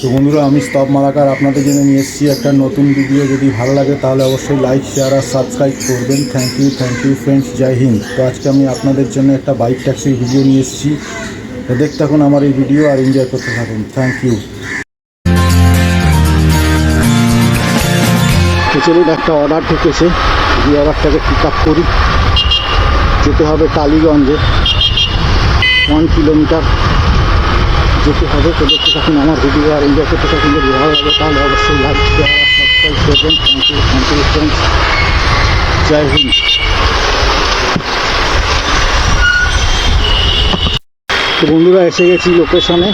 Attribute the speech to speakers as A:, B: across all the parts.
A: তো বন্ধুরা, আমি স্তব মালাকার আপনাদের জন্য নিয়ে এসেছি একটা নতুন ভিডিও যদি ভালো লাগে, তাহলে অবশ্যই লাইক শেয়ার আর সাবস্ক্রাইব করবেন। Thank you thank you friends Jai Hind. তো আজকে আমি আপনাদের জন্য একটা বাইক ট্যাক্সির ভিডিও নিয়ে এসেছি। তো দেখতে থাকুন আমার এই ভিডিও আর এনজয় করতে থাকুন। থ্যাংক ইউ চলুন, একটা অর্ডার ঢুকেছে। এই অর্ডারটাকে পিক আপ করি। যেতে হবে টালিগঞ্জে ওয়ান কিলোমিটার যেতে হবে, তো দেখতে থাকুন আমার ভিডিও আর এনজয় করতে থাকুন যদি ভালো লাগে, তাহলে অবশ্যই লাইক শেয়ার সাবস্ক্রাইব করবেন। Thank you thank you friends Jai Hind. বন্ধুরা, এসে গেছি লোকেশনে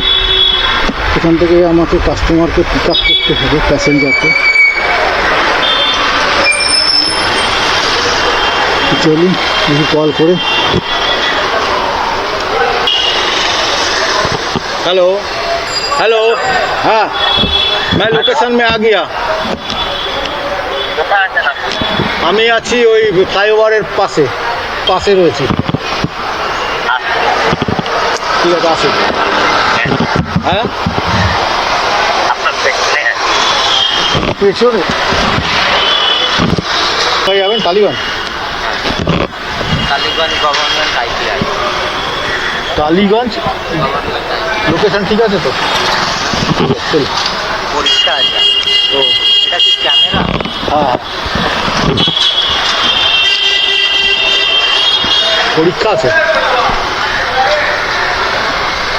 A: এখান থেকে আমাকে কাস্টমারকে পিক আপ করতে হবে প্যাসেঞ্জারকে দেখি কল করে
B: हेलो हेलो हाँ मैं লোকেশন में आ गया আমি আছি ওই ফ্লাইওভারের পাশে পাশে রয়েছি ঠিক আছে আসুন হ্যাঁ পেছনে কোথায় যাবেন Tollygunge
C: Kaliganj government ITI
B: Tollygunge location ঠিক আছে তো? ঠিক
C: পরীক্ষা আছে।
B: ও।
C: এটা কি ক্যামেরা
B: হ্যাঁ। পরীক্ষা আছে।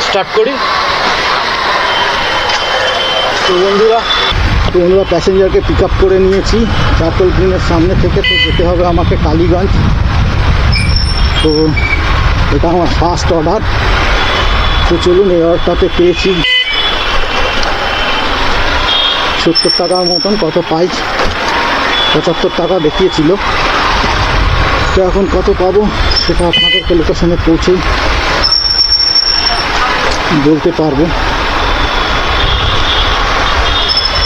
B: স্টার্ট করি। তো বন্ধুরা তো বন্ধুরা প্যাসেঞ্জারকে পিক আপ করে নিয়েছি। চারকল গ্রিনের সামনে থেকে তো যেতে হবে আমাকে কালীগঞ্জ। তো এটা আমার ফার্স্ট অর্ডার তো চলুন, এই অর্ডারটাতে পেয়েছি। সত্তর টাকার মতন কত পাই পঁচাত্তর টাকা দেখিয়েছিল। তো এখন কত পাবো সেটা আপনাদেরকে লোকেশনে পৌঁছেই বলতে পারব।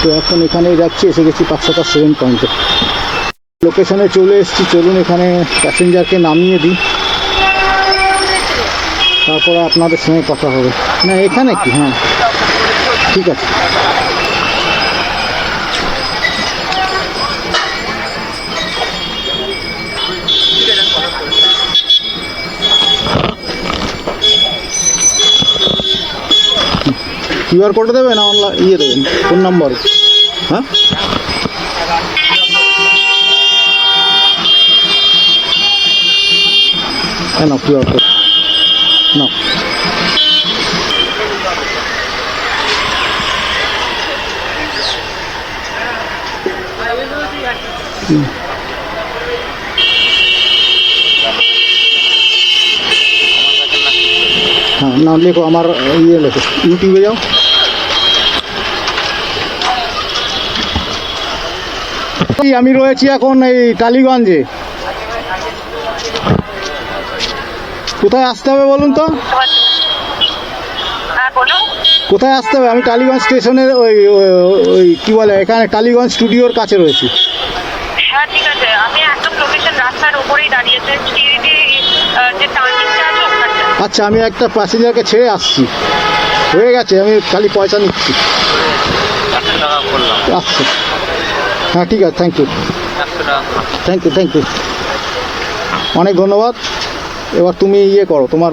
B: তো এখন এখানেই যাচ্ছি, এসে গেছি পাঁচশোটা সেভেন পয়েন্টে লোকেশনে চলে এসেছি, চলুন এখানে প্যাসেঞ্জারকে নামিয়ে দিই। তারপরে আপনাদের সঙ্গে কথা হবে। না, এখানে কি? হ্যাঁ। ঠিক আছে। কিউআর কোড দেবে না অনলাইন ইয়ে দেবেন ফোন নম্বর হ্যাঁ? কেন কিউআর কোড না হ্যাঁ না লেখো আমার ইয়ে লেখো। ইউটিউবে যাও। আমি রয়েছি এখন এই টালিগঞ্জে। কোথায় আসতে হবে বলুন তো?
D: হ্যাঁ
B: কোথায় আসতে হবে? আমি টালিগঞ্জ স্টেশনের ওই ওই- কি বলে এখানে টালিগঞ্জ স্টুডিওর কাছে রয়েছি।
D: হ্যাঁ ঠিক আছে। আমি একদম লোকেশন রাস্তার উপরেই দাঁড়িয়েছে। যে টার্নিংটা আছে ওখানটা
B: আচ্ছা আমি একটা প্যাসেঞ্জারকে ছেড়ে আসছি। হয়ে গেছে আমি খালি পয়সা নিচ্ছি। আসছি। হ্যাঁ ঠিক আছে
C: thank you
B: thank you thank you অনেক ধন্যবাদ। এবার তুমি ইয়ে করো তোমার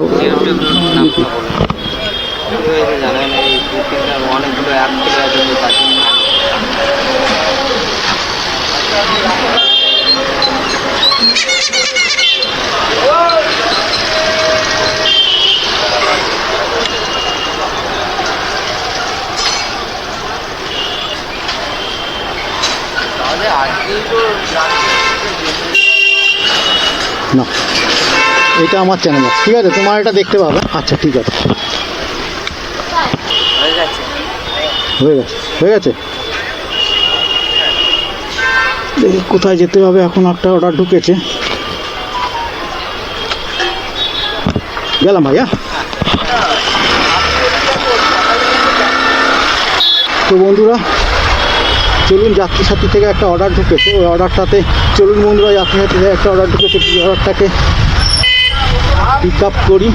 C: নামটা
B: এটা আমার চ্যানেল ঠিক আছে? তোমার এটা দেখতে পাবে। আচ্ছা ঠিক আছে।
C: হয়ে গেছে।
B: হয়ে গেছে? দেখি কোথায় যেতে হবে? এখন একটা অর্ডার ঢুকেছে। গেলাম ভাইয়া। তো বন্ধুরা, চলুন যাত্রী সাথী থেকে একটা অর্ডার ঢুকেছে। ওই অর্ডারটাতে চলুন বন্ধুরা, যাত্রী সাথী থেকে একটা অর্ডার ঢুকেছে। অর্ডারটাকে পিক আপ করি।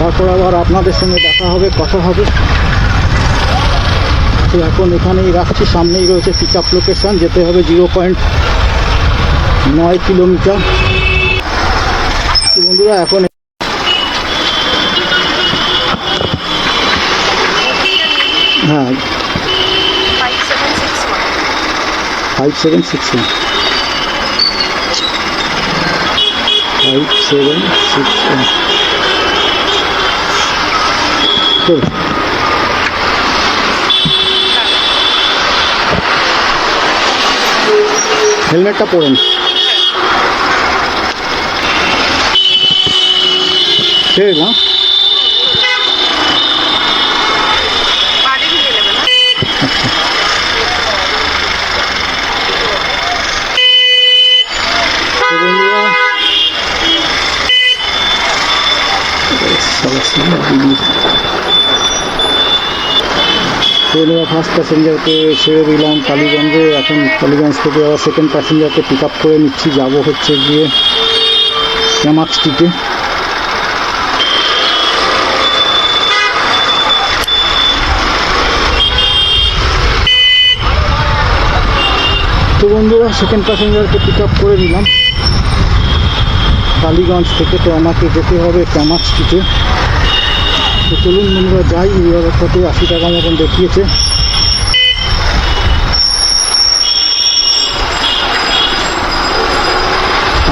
B: তারপর আবার আপনাদের সঙ্গে দেখা হবে কথা হবে। তো এখন এখানেই রাখছি সামনেই রয়েছে পিক আপ লোকেশন যেতে হবে জিরো পয়েন্ট নয় কিলোমিটার। বন্ধুরা এখন হ্যাঁ।
D: Five seven six one
B: five seven six one five seven six one চল হেলমেটটা পরেন ঠিক না
D: বাড়ি ঢুকে নেবে না
B: তো বন্ধুরা বন্ধুরা ফার্স্ট প্যাসেঞ্জারকে ছেড়ে দিলাম কালীগঞ্জে। এখন কালীগঞ্জ থেকে আবার সেকেন্ড প্যাসেঞ্জারকে পিক আপ করে নিচ্ছি। যাব হচ্ছে গিয়ে শ্যামাক স্ট্রিটে তো বন্ধুরা সেকেন্ড প্যাসেঞ্জারকে পিক আপ করে নিলাম। কালীগঞ্জ থেকে তো আমাকে যেতে হবে ক্যামাক স্ট্রিটে তো চলুন বন্ধুরা যাই, এই অবস্থাতে আশি টাকা মতন দেখিয়েছে।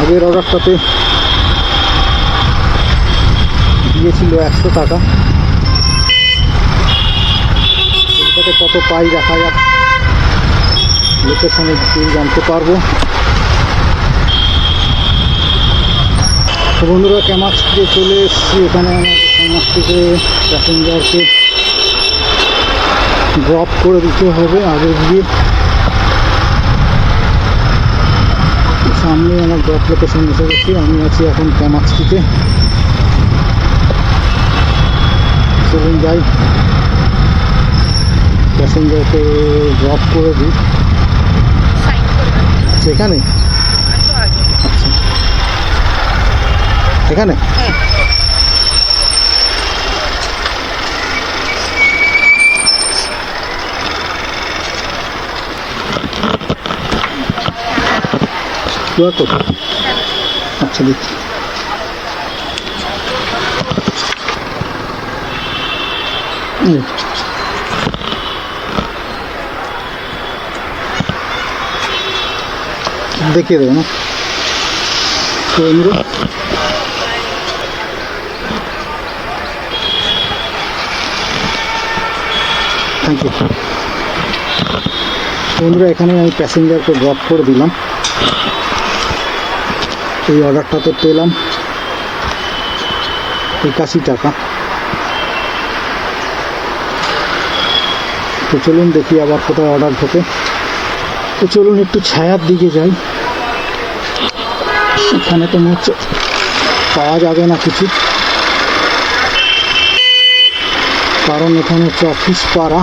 B: আগের অর্ডারটাতে দিয়েছিল একশো টাকা। এটাতে কত পাই দেখা যাক। লোকেশনে ডিটেল জানতে পারব। বন্ধুরা ক্যামাক থেকে চলে এসেছি। এখানে থেকে প্যাসেঞ্জারকে ড্রপ করে দিতে হবে আগে গিয়ে। সামনে আমার ড্রপ লোকেশন এসে গেছি আমি আছি এখন স্ট্রিটে চলুন যাই। প্যাসেঞ্জারকে ড্রপ করে দিই। সেখানে?
D: একটু
B: আচ্ছা। এখানে?
D: হ্যাঁ
B: কিউআর আচ্ছা হুম। দেখিয়ে দেবো না। থ্যাংক ইউ বন্ধুরা এখানে আমি প্যাসেঞ্জারকে ড্রপ করে দিলাম। এই অর্ডারটা তো পেলাম। একাশি টাকা। তো চলুন দেখি আবার কোথায় অর্ডার ঢোকে। তো চলুন একটু ছায়ার দিকে যাই। এখানে তো মনে পাওয়া যাবে না কিছু। কারণ এখানে হচ্ছে অফিস পাড়া।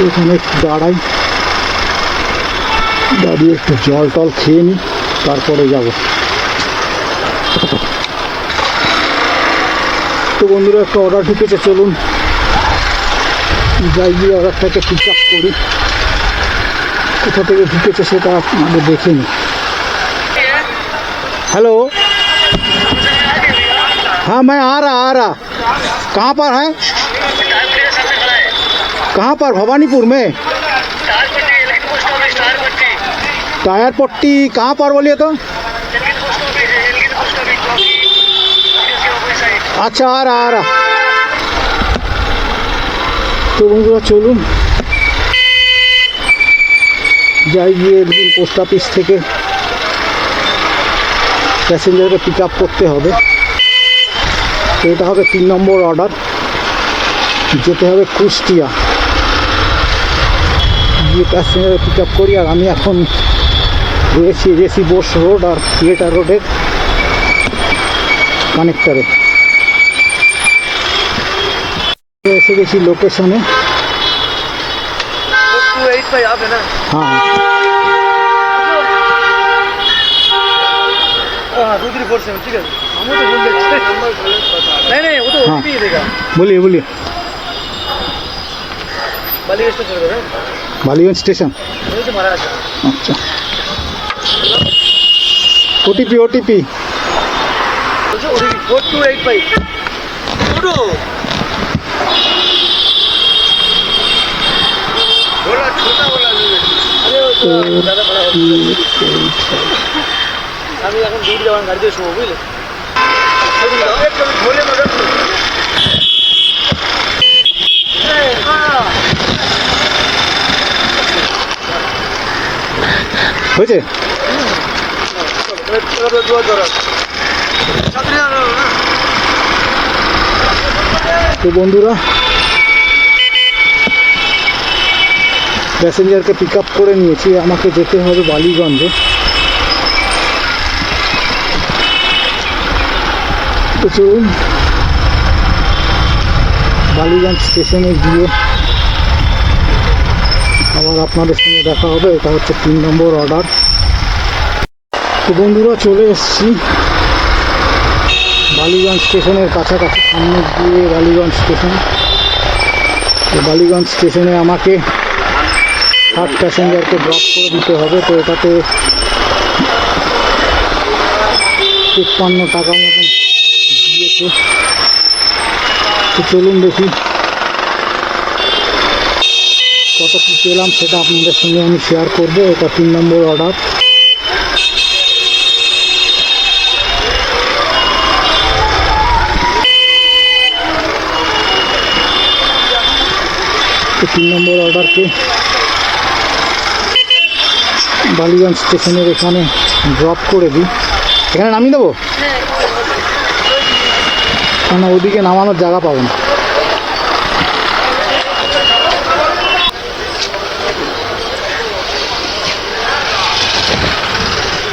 B: এখানে একটু দাঁড়াই দাঁড়িয়ে একটু জল টল খেয়ে নিই তারপরে যাব তো বন্ধুরা একটা অর্ডার ঢুকেছে চলুন যাই গিয়ে অর্ডারটাকে পিক আপ করি কোথা থেকে ঢুকেছে সেটা আপনাদের দেখে নিই हेलो हाँ मैं आ रहा आ रहा कहाँ पर है कहाँ पर भवानीपुर में टायर पट्टी कहाँ पर बोलिए तो আচ্ছা আর আর তো বন্ধুরা চলুন যাই গিয়ে একদিন পোস্ট অফিস থেকে প্যাসেঞ্জারকে পিক আপ করতে হবে তো এটা হবে তিন নম্বর অর্ডার যেতে হবে কুষ্টিয়া গিয়ে প্যাসেঞ্জার পিক আপ করি আর আমি এখন রয়েছি রেসি বোস রোড আর থিয়েটার রোডের কানেক্টারে এসে গেছি লোকেশনে
E: টু এইট ফাইভ হবে না
B: হ্যাঁ
E: हाँ टू थ्री फोर सेवन ठीक है हम तो बोल देते नहीं नहीं वो तो
B: हाँ।
E: OTP ही देगा
B: बोलिए बोलिए বালিগঞ্জ স্টেশন? আচ্ছা। ওটিপি ওটিপি
E: আমি এখন দিয়ে যাওয়ার গাড়িতে শুভ বুঝলে?
B: হয়েছে? তো বন্ধুরা, প্যাসেঞ্জারকে পিক আপ করে নিয়েছি। আমাকে যেতে হবে বালিগঞ্জে। তো চলুন, বালিগঞ্জ স্টেশনে গিয়ে আবার আপনাদের সঙ্গে দেখা হবে, এটা হচ্ছে তিন নম্বর অর্ডার তো বন্ধুরা, চলে এসেছি বালিগঞ্জ স্টেশনের কাছাকাছি, সামনে গিয়ে বালিগঞ্জ স্টেশন। তো বালিগঞ্জ স্টেশনে আমাকে ষাট প্যাসেঞ্জারকে ড্রপ করে দিতে হবে, তো এটাতে তিপ্পান্ন টাকা মতন দিয়েছে। তো চলুন দেখি কত পেলাম সেটা আপনাদের সঙ্গে আমি শেয়ার করব। এটা তিন নম্বর অর্ডার তিন নম্বর অর্ডারকে বালিগঞ্জ স্টেশনের এখানে ড্রপ করে দিই। এখানে নামিয়ে দেবো? কেন ওদিকে নামানোর জায়গা পাবো না।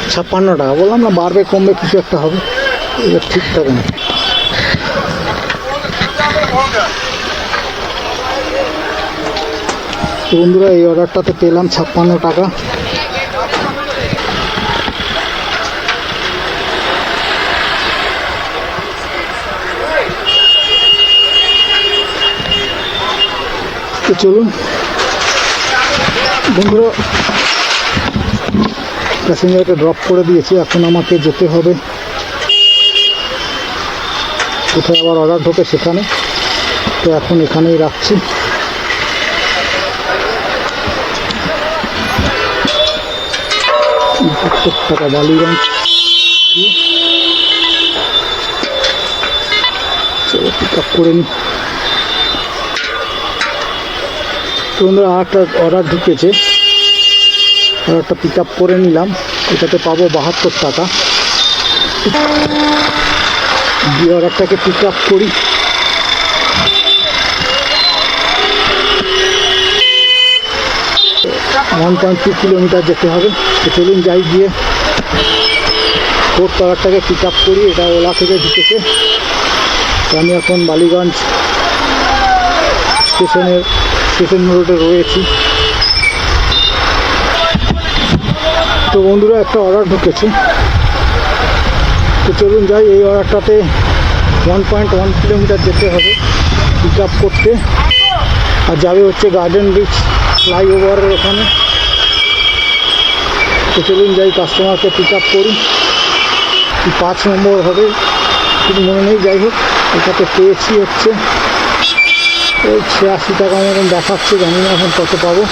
B: ছাপ্পান্ন টাকা বললাম না, বাড়বে, কমবে, কিছু একটা হবে। এটা ঠিক থাকে না। বন্ধুরা, এই অর্ডারটাতে পেলাম ছাপ্পান্ন টাকা। চলুন। বন্ধুরা প্যাসেঞ্জারকে ড্রপ করে দিয়েছি, এখন আমাকে যেতে হবে। কোথায় আবার অর্ডার ঢোকে সেখানে? তো এখন এখানেই রাখছি। টাকা বালিগঞ্জ চলো আপ করে বন্ধুরা একটা অর্ডার ঢুকেছে। অর্ডারটা পিক আপ করে নিলাম। এটাতে পাবো বাহাত্তর টাকা। দিয়ে অর্ডারটাকে পিক আপ করি। ওয়ান পয়েন্ট টু কিলোমিটার যেতে হবে। তো চলুন যাই গিয়ে ফোর্থ অর্ডারটাকে পিক আপ করি। এটা ওলা থেকে ঢুকেছে। তো আমি এখন বালিগঞ্জ স্টেশনের স্টেশন রোডে রয়েছি। বন্ধুরা, একটা অর্ডার ঢুকেছে। তো চলুন যাই, এই অর্ডারটাতে ওয়ান পয়েন্ট ওয়ান কিলোমিটার যেতে হবে পিক আপ করতে। আর যাবে হচ্ছে গার্ডেন বিচ ফ্লাইওভারের ওখানে। তো চলুন যাই কাস্টমারকে পিক আপ করি পাঁচ নম্বর হবে, কিন্তু মনে নেই, যাই হোক, এটাতে পেয়েছি হচ্ছে। ওই ছিয়াশি টাকা মতন দেখাচ্ছে, জানি না এখন কত পাবো।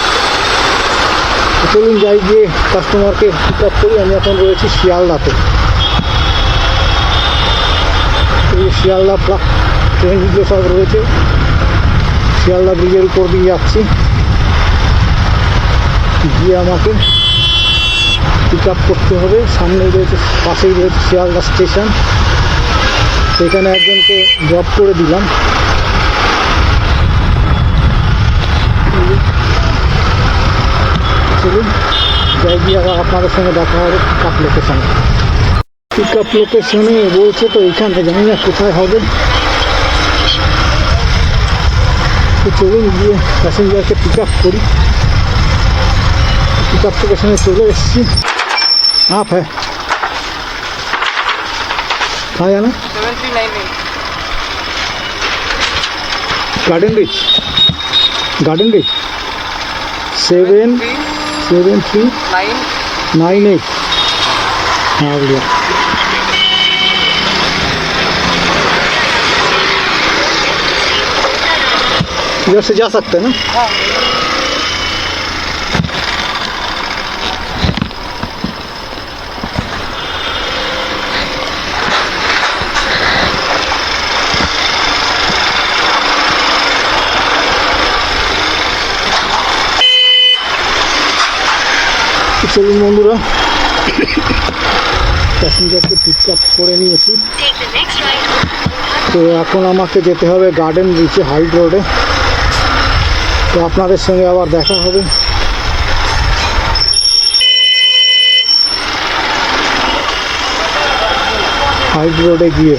B: চলুন যাই গিয়ে কাস্টমারকে পিক আপ করি। আমি এখন রয়েছি শিয়ালদাতে শিয়ালদা প্লা ট্রেনগুলো সব রয়েছে। শিয়ালদা ব্রিজের উপর দিয়ে যাচ্ছি। গিয়ে আমাকে পিক আপ করতে হবে। সামনেই রয়েছে, পাশেই রয়েছে শিয়ালদা স্টেশন সেখানে একজনকে ড্রপ করে দিলাম। চলুন যাই গিয়ে আবার আপনাদের সঙ্গে দেখা হবে পিক আপ লোকেশনে পিক আপ লোকেশনে বলছে তো এখানে জানি না কোথায় হবে তো চলুন গিয়ে প্যাসেঞ্জারকে পিক আপ করি পিক আপ লোকেশনে চলে এসেছি आप है कहाँ जाना
E: seven three nine eight
B: Garden Reach Garden Reach seven
E: three
B: seven three
E: nine
B: nine eight. हाँ भैया इधर से जा सकते हैं ना? हाँ। চলুন বন্ধুরা। প্যাসেঞ্জারকে পিক আপ করে নিয়েছি. তো এখন আমাকে যেতে হবে গার্ডেন রিচে হাইট রোডে তো আপনাদের সঙ্গে আবার দেখা হবে। হাইট রোডে গিয়ে।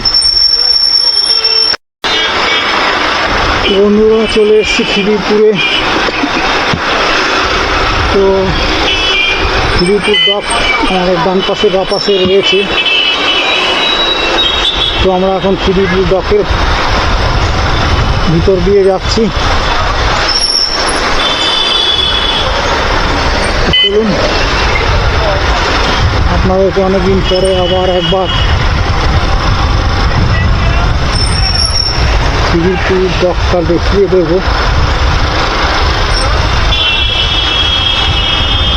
B: বন্ধুরা, চলে এসেছি খিদিরপুরে। তো খিদিরপুর ডক আমাদের ডান পাশে বা পাশে রয়েছে। তো আমরা এখন খিদিরপুর ডকের ভিতর দিয়ে যাচ্ছি। চলুন, আপনাদেরকে অনেকদিন পরে আবার একবার খিদিরপুর ডকটা দেখিয়ে দেবো।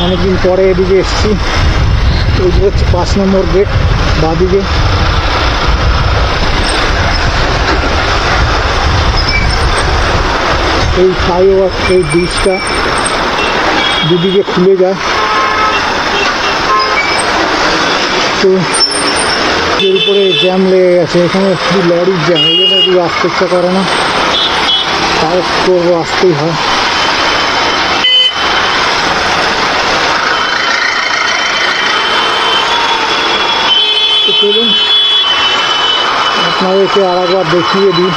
B: অনেকদিন পরে এদিকে এসছি। এই যে হচ্ছে পাঁচ নম্বর গেট, বাদিকে। এই ফ্লাইওভার, এই ব্রিজটা দুদিকে খুলে যায়। তো এর উপরে জ্যাম লেগে গেছে। এখানে শুধু লরির জ্যাম ওই জন্য এদিকে আসতে ইচ্ছা করে না। তাও করব, আসতেই হয়। চলুন আপনাদেরকে আর একবার দেখিয়ে দিই।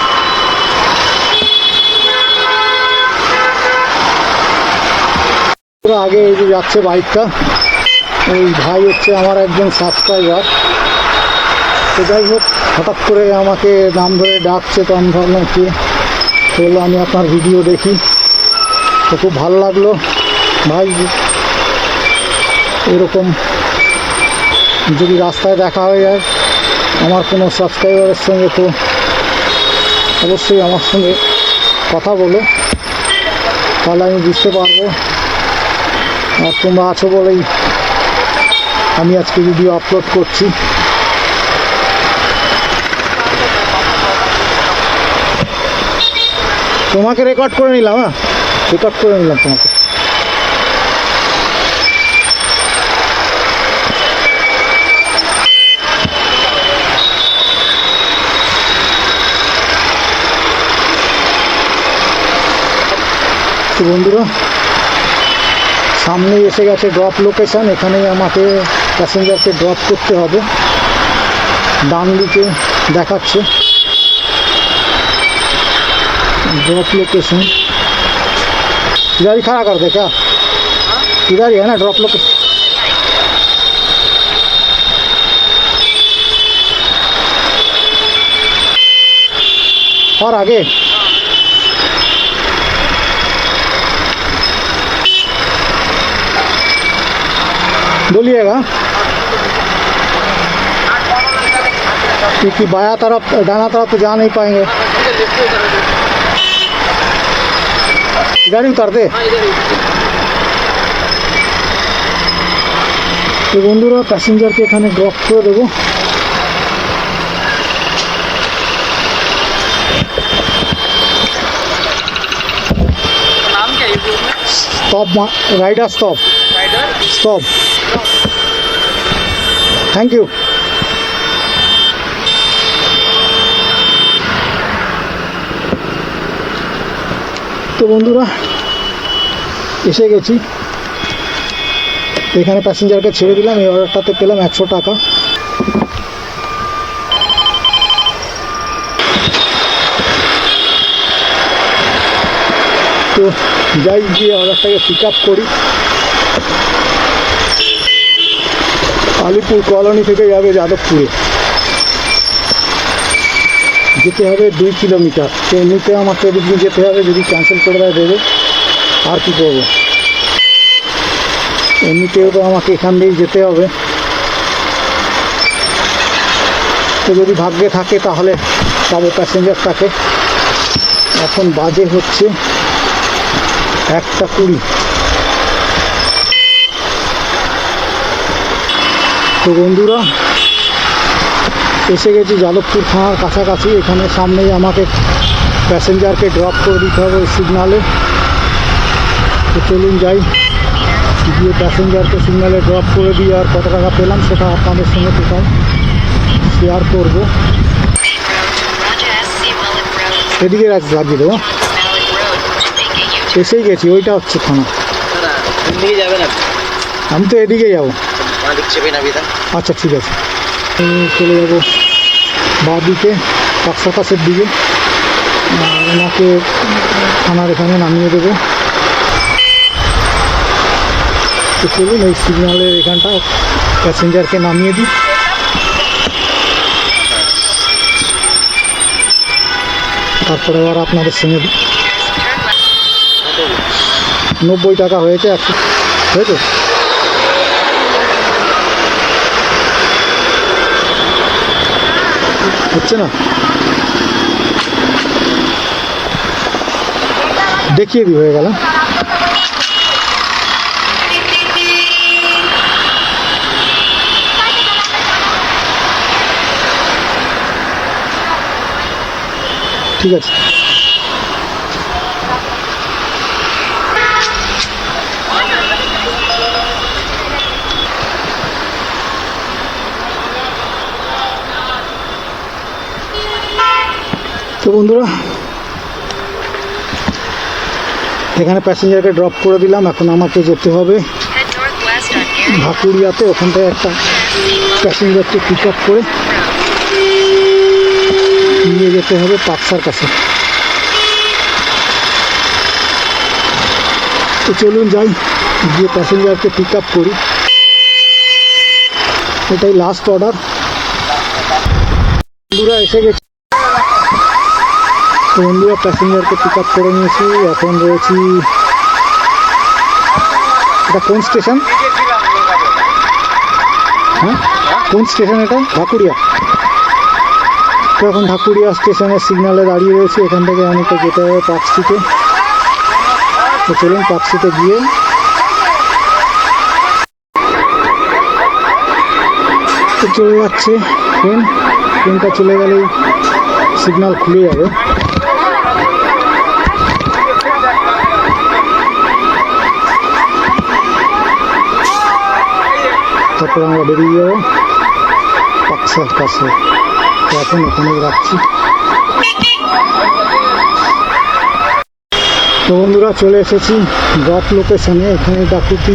B: আগে এই যে যাচ্ছে বাইকটা। ওই ভাই হচ্ছে আমার একজন সাবস্ক্রাইবার তো যাই হোক, হঠাৎ করে আমাকে নাম ধরে ডাকছে তো আমি ভাবলাম কি বলল, আমি আপনার ভিডিও দেখি। তো খুব ভালো লাগল। ভাই, এরকম যদি রাস্তায় দেখা হয়ে যায়, আমার কোনো সাবস্ক্রাইবারের সঙ্গে তো অবশ্যই আমার সঙ্গে কথা বলো। তাহলে আমি বুঝতে পারব। আর তোমরা আছো বলেই আমি আজকে ভিডিও আপলোড করছি। তোমাকে রেকর্ড করে নিলাম হ্যাঁ? রেকর্ড করে নিলাম তোমাকে। বন্ধুরা সামনে এসে গেছে ড্রপ লোকেশন এখানেই আমাকে প্যাসেঞ্জারকে ড্রপ করতে হবে ডান দিকে দেখাচ্ছে ड्रॉप लोकेशन इधर ही खड़ा कर दे क्या इधर ही है ना ड्रॉप लोकेशन और आगे बोलिएगा क्योंकि बाया तरफ डाना तरफ तो जा नहीं पाएंगे इधर ही उतर दे তো বন্ধুরা প্যাসেঞ্জারকে এখানে ড্রপ করে দেবো
E: नाम क्या है यूट्यूब में
B: thank you তো বন্ধুরা, এসে গেছি। এখানে প্যাসেঞ্জারকে ছেড়ে দিলাম, এই অর্ডারটাতে পেলাম একশো টাকা। তো যাই গিয়ে অর্ডারটাকে পিক আপ করি। আলিপুর কলোনি থেকে যাবে যাদবপুরে। যেতে হবে দুই কিলোমিটার। তো এমনিতে আমাকে এদিক যেতে হবে, যদি ক্যান্সেল করে দেয় দেবে। আর কি করব? এমনিতেও তো আমাকে এখান দিয়েই যেতে হবে। তো যদি ভাগ্যে থাকে তাহলে পাবো প্যাসেঞ্জারটাকে এখন বাজে হচ্ছে একটা কুড়ি। তো বন্ধুরা এসে গেছি যাদবপুর থানার কাছাকাছি। এখানে সামনেই আমাকে প্যাসেঞ্জারকে ড্রপ করে দিতে হবে ওই সিগনালে তো চলুন যাই। গিয়ে প্যাসেঞ্জারকে সিগনালে ড্রপ করে দিয়ে আর কত টাকা পেলাম সেটা আপনাদের সঙ্গে কোথাও শেয়ার করব। রাখ- লাগিয়ে দেবো. এসেই গেছি ওইটা হচ্ছে থানা। আমি তো এদিকে যাব।
E: দিক চেপে নাবি
B: আচ্ছা ঠিক আছে। চলে যাব বাঁ দিকে পাকসার পাশের দিকে। ওনাকে থানার এখানে নামিয়ে দেবো। তো চলুন, এই সিগন্যালের এখানটা প্যাসেঞ্জারকে নামিয়ে দিই। তারপরে আবার আপনাদের সঙ্গে নব্বই টাকা হয়েছে, একশো। হয়েছে? হচ্ছে না? দেখিয়ে দিই হয়ে গেল। ঠিক আছে। তো বন্ধুরা, এখানে প্যাসেঞ্জারকে ড্রপ করে দিলাম, এখন আমাকে যেতে হবে ভাকুড়িয়াতে ওখান থেকে একটা প্যাসেঞ্জারকে পিক আপ করে নিয়ে যেতে হবে পাকসার কাছে। তো চলুন যাই, গিয়ে প্যাসেঞ্জারকে পিক আপ করি। এটাই লাস্ট অর্ডার বন্ধুরা, এসে গেছে। তো বন্ধুরা প্যাসেঞ্জারকে পিক আপ করে নিয়েছি। এখন রয়েছি এটা কোন স্টেশন? হ্যাঁ? কোন স্টেশন এটা? ঢাকুরিয়া। তো এখন ঢাকুরিয়া স্টেশনের সিগনালে দাঁড়িয়ে রয়েছে। এখান থেকে আমাকে যেতে হবে পাকসিতে তো চলুন পাকসিতে গিয়ে চলে যাচ্ছে। ট্রেন। ট্রেনটা চলে গেলেই সিগনাল খুলে যাবে। তারপর আমরা বেরিয়ে যাব পাকসার কাছে এখন এখানেই রাখছি। তো বন্ধুরা, চলে এসেছি ড্রপ লোকেশনে। এখানে ডাকুতি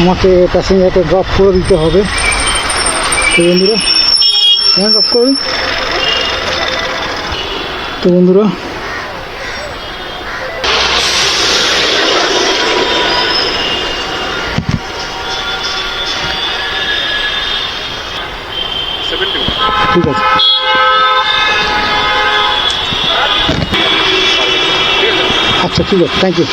B: আমাকে প্যাসেঞ্জারকে ড্রপ করে দিতে হবে। তো বন্ধুরা হ্যাঁ ড্রপ করে দিন। তো বন্ধুরা ঠিক আছে। আচ্ছা ঠিক আছে থ্যাংক ইউ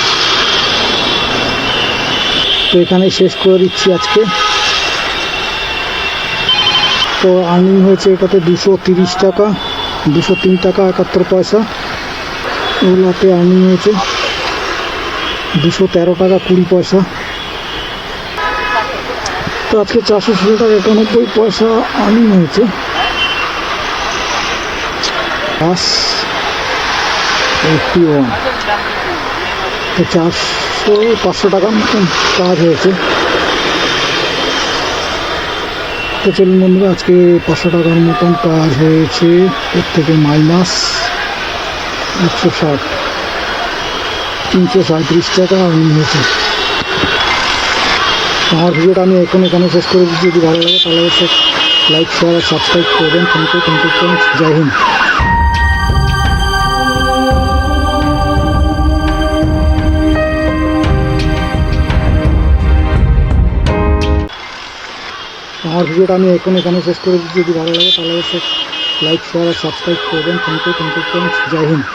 B: তো এখানেই শেষ করে দিচ্ছি আজকে। তো আর্নিং হয়েছে এটাতে দুশো তিরিশ টাকা, দুশো তিন টাকা একাত্তর পয়সা। ওলাতে আর্নিং হয়েছে দুশো তেরো টাকা কুড়ি পয়সা। তো আজকে চারশো ষোলো টাকা একানব্বই পয়সা আর্নিং হয়েছে। প্লাস এইটটি ওয়ান তো চারশো, পাঁচশো টাকার মতন কাজ হয়েছে। তো চলুন বন্ধুরা, আজকে পাঁচশো টাকার মতন কাজ হয়েছে। এর থেকে মাইনাস একশো ষাট। তিনশো সাঁত্রিশ টাকা আর্নিং হয়েছে। আমার ভিডিওটা আমি এখন এখানে শেষ করে দিচ্ছি। যদি ভালো লাগে তাহলে লাইক শেয়ার আর সাবস্ক্রাইব করবেন। Thank you thank you Jai Hind. আমার ভিডিওটা আমি এখন এখানে শেষ করে যদি ভালো লাগে তাহলে লাইক শেয়ার আর সাবস্ক্রাইব করবেন। Thank you thank you Jai Hind.